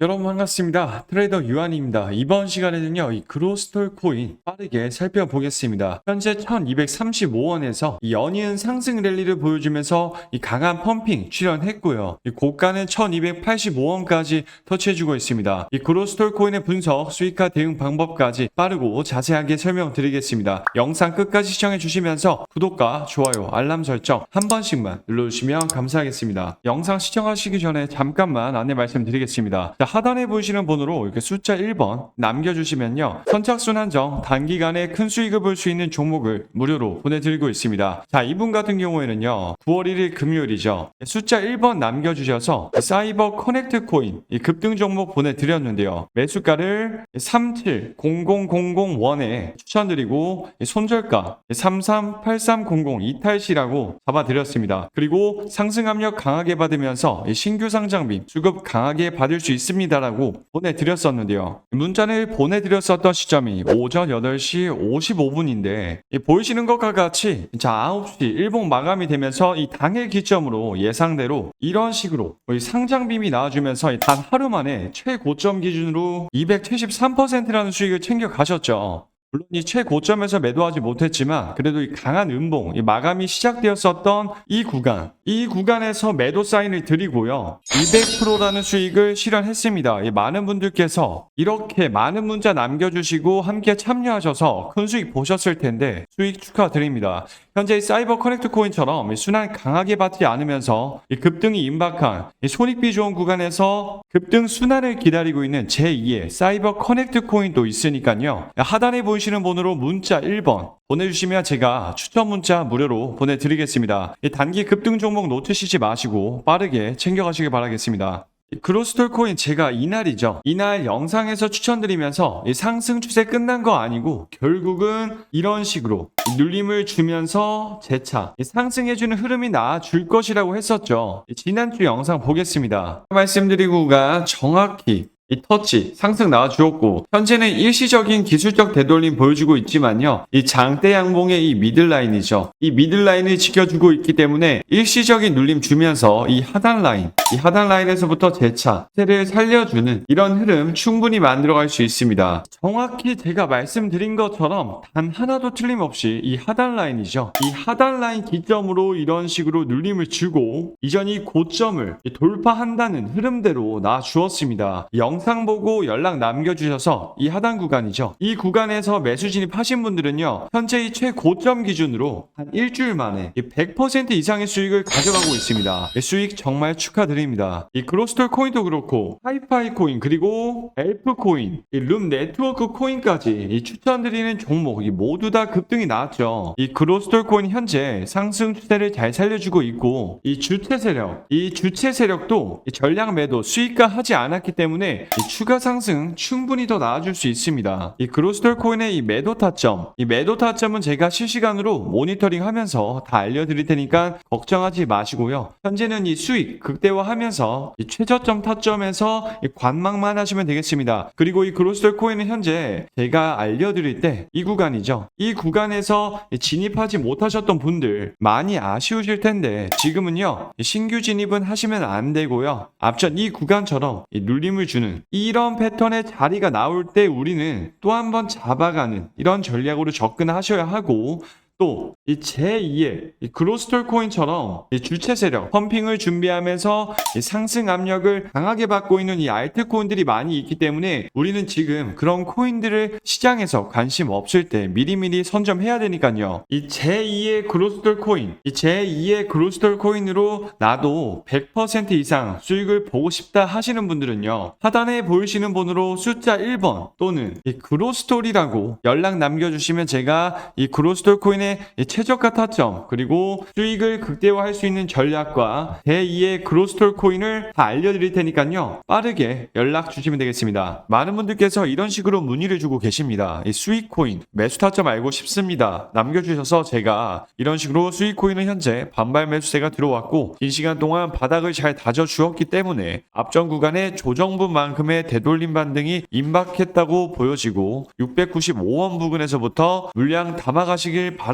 여러분 반갑습니다. 트레이더 유한입니다. 이번 시간에는요, 이 그로스톨 코인 빠르게 살펴보겠습니다. 현재 1235원에서 이 연이은 상승 랠리를 보여주면서 이 강한 펌핑 출현했고요. 이 고가는 1285원까지 터치해주고 있습니다. 이 그로스톨 코인의 분석, 수익화 대응 방법까지 빠르고 자세하게 설명드리겠습니다. 영상 끝까지 시청해주시면서 구독과 좋아요, 알람 설정 한 번씩만 눌러주시면 감사하겠습니다. 영상 시청하시기 전에 잠깐만 안내 말씀드리겠습니다. 자, 하단에 보이시는 번호로 이렇게 숫자 1번 남겨주시면요. 선착순 한정 단기간에 큰 수익을 볼 수 있는 종목을 무료로 보내드리고 있습니다. 자, 이분 같은 경우에는요. 9월 1일 금요일이죠. 숫자 1번 남겨주셔서 사이버 커넥트 코인 이 급등 종목 보내드렸는데요. 매수가를 370001에 추천드리고 이 손절가 338300 이탈시라고 잡아드렸습니다. 그리고 상승 압력 강하게 받으면서 이 신규 상장비 수급 강하게 받을 수 있습니다 라고 보내드렸었는데요. 문자를 보내드렸었던 시점이 오전 8시 55분인데 보이시는 것과 같이 자 9시 일본 마감이 되면서 이 당일 기점으로 예상대로 이런 식으로 이 상장빔이 나와주면서 이단 하루 만에 최고점 기준으로 273%라는 수익을 챙겨 가셨죠. 물론 이 최고점에서 매도하지 못했지만 그래도 이 강한 음봉, 이 마감이 시작되었었던 이 구간, 이 구간에서 매도 사인을 드리고요. 200%라는 수익을 실현했습니다. 이 많은 분들께서 이렇게 많은 문자 남겨주시고 함께 참여하셔서 큰 수익 보셨을 텐데 수익 축하드립니다. 현재 이 사이버 커넥트 코인처럼 이 순환 강하게 받지 않으면서 이 급등이 임박한 이 손익비 좋은 구간에서 급등 순환을 기다리고 있는 제2의 사이버 커넥트 코인도 있으니까요. 하단에 보이시는 번호로 문자 1번 보내주시면 제가 추천 문자 무료로 보내드리겠습니다. 이 단기 급등 종목 놓치시지 마시고 빠르게 챙겨가시길 바라겠습니다. 이 그로스톨 코인 제가 이날이죠. 이날 영상에서 추천드리면서 이 상승 추세 끝난 거 아니고 결국은 이런 식으로 이 눌림을 주면서 재차 이 상승해주는 흐름이 나줄 것이라고 했었죠. 이 지난주 영상 보겠습니다. 말씀드리고가 정확히 이 터치 상승 나와주었고 현재는 일시적인 기술적 되돌림 보여주고 있지만요 이 장대 양봉의 이 미들라인이죠. 이 미들라인을 지켜주고 있기 때문에 일시적인 눌림 주면서 이 하단 라인 이 하단 라인에서부터 재차 세를 살려주는 이런 흐름 충분히 만들어갈 수 있습니다. 정확히 제가 말씀드린 것처럼 단 하나도 틀림없이 이 하단 라인이죠. 이 하단 라인 기점으로 이런 식으로 눌림을 주고 이전이 고점을 이 돌파한다는 흐름대로 나주었습니다. 영상 보고 연락 남겨주셔서 이 하단 구간이죠. 이 구간에서 매수 진입하신 분들은요, 현재 이 최고점 기준으로 한 일주일 만에 이100% 이상의 수익을 가져가고 있습니다. 이 수익 정말 축하드립니다. 이 그로스톨 코인도 그렇고, 하이파이 코인, 그리고 엘프 코인, 이룸 네트워크 코인까지 이 추천드리는 종목, 이 모두 다 급등이 나왔죠. 이 그로스톨 코인 현재 상승 추세를 잘 살려주고 있고, 이 주체 세력, 이 주체 세력도 이 전량 매도 수익화 하지 않았기 때문에 이 추가 상승 충분히 더 나아질 수 있습니다. 이 그로스톨 코인의 이 매도 타점, 이 매도 타점은 제가 실시간으로 모니터링 하면서 다 알려드릴 테니까 걱정하지 마시고요. 현재는 이 수익 극대화하면서 이 최저점 타점에서 이 관망만 하시면 되겠습니다. 그리고 이 그로스톨 코인은 현재 제가 알려드릴 때 이 구간이죠. 이 구간에서 이 진입하지 못하셨던 분들 많이 아쉬우실 텐데 지금은요 이 신규 진입은 하시면 안 되고요. 앞전 이 구간처럼 이 눌림을 주는 이런 패턴의 자리가 나올 때 우리는 또 한 번 잡아가는 이런 전략으로 접근하셔야 하고 또 이 제2의 이 그로스톨 코인처럼 이 주체 세력 펌핑을 준비하면서 이 상승 압력을 강하게 받고 있는 이 알트 코인들이 많이 있기 때문에 우리는 지금 그런 코인들을 시장에서 관심 없을 때 미리미리 선점해야 되니까요. 이 제2의 그로스톨 코인, 이 제2의 그로스톨 코인으로 나도 100% 이상 수익을 보고 싶다 하시는 분들은요. 하단에 보이시는 번호로 숫자 1번 또는 이 그로스톨이라고 연락 남겨주시면 제가 이 그로스톨 코인의 이 최저가 타점 그리고 수익을 극대화할 수 있는 전략과 제2의 그로스톨 코인을 다 알려드릴 테니까요. 빠르게 연락 주시면 되겠습니다. 많은 분들께서 이런 식으로 문의를 주고 계십니다. 이 수익 코인 매수 타점 알고 싶습니다. 남겨주셔서 제가 이런 식으로 수익 코인은 현재 반발 매수세가 들어왔고 긴 시간 동안 바닥을 잘 다져 주었기 때문에 앞전 구간의 조정분만큼의 되돌림 반등이 임박했다고 보여지고 695원 부근에서부터 물량 담아가시길 바랍니다.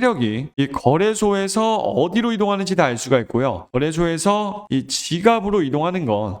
세력이 이 거래소에서 어디로 이동하는지 다 알 수가 있고요. 거래소에서 이 지갑으로 이동하는 건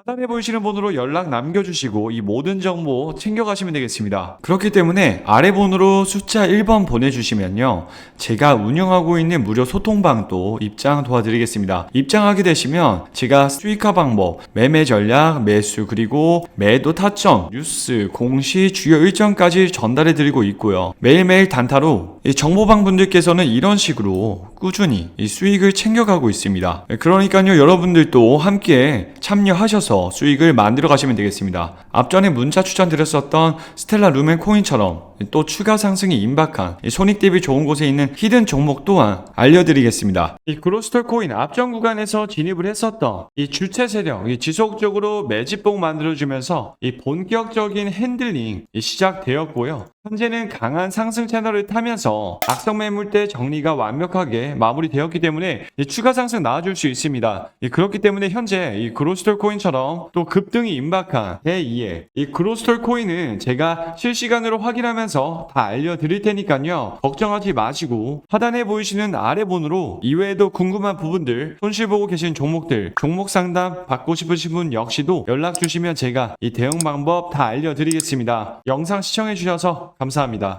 하단에 보이시는 번호로 연락 남겨주시고 이 모든 정보 챙겨가시면 되겠습니다. 그렇기 때문에 아래 번호로 숫자 1번 보내주시면요. 제가 운영하고 있는 무료 소통방도 입장 도와드리겠습니다. 입장하게 되시면 제가 수익화 방법, 매매 전략, 매수 그리고 매도 타점, 뉴스, 공시, 주요 일정까지 전달해 드리고 있고요. 매일매일 단타로 이 정보방 분들께서는 이런 식으로 꾸준히 이 수익을 챙겨가고 있습니다. 그러니까요, 여러분들도 함께 참여하셔서 수익을 만들어 가시면 되겠습니다. 앞전에 문자 추천드렸었던 스텔라 루멘 코인처럼 또 추가 상승이 임박한 이 손익 대비 좋은 곳에 있는 히든 종목 또한 알려드리겠습니다. 이 그로스털 코인 앞전 구간에서 진입을 했었던 이 주체 세력, 이 지속적으로 매집봉 만들어주면서 이 본격적인 핸들링 이 시작되었고요. 현재는 강한 상승 채널을 타면서 악성 매물대 정리가 완벽하게 마무리되었기 때문에 이 추가 상승 나와줄 수 있습니다. 이 그렇기 때문에 현재 이 그로스톨 코인처럼 또 급등이 임박한 제2의 이 그로스톨 코인은 제가 실시간으로 확인하면서 다 알려드릴 테니까요. 걱정하지 마시고 하단에 보이시는 아래 번호로 이외에도 궁금한 부분들 손실 보고 계신 종목들 종목 상담 받고 싶으신 분 역시도 연락 주시면 제가 이 대응 방법 다 알려드리겠습니다. 영상 시청해 주셔서 감사합니다.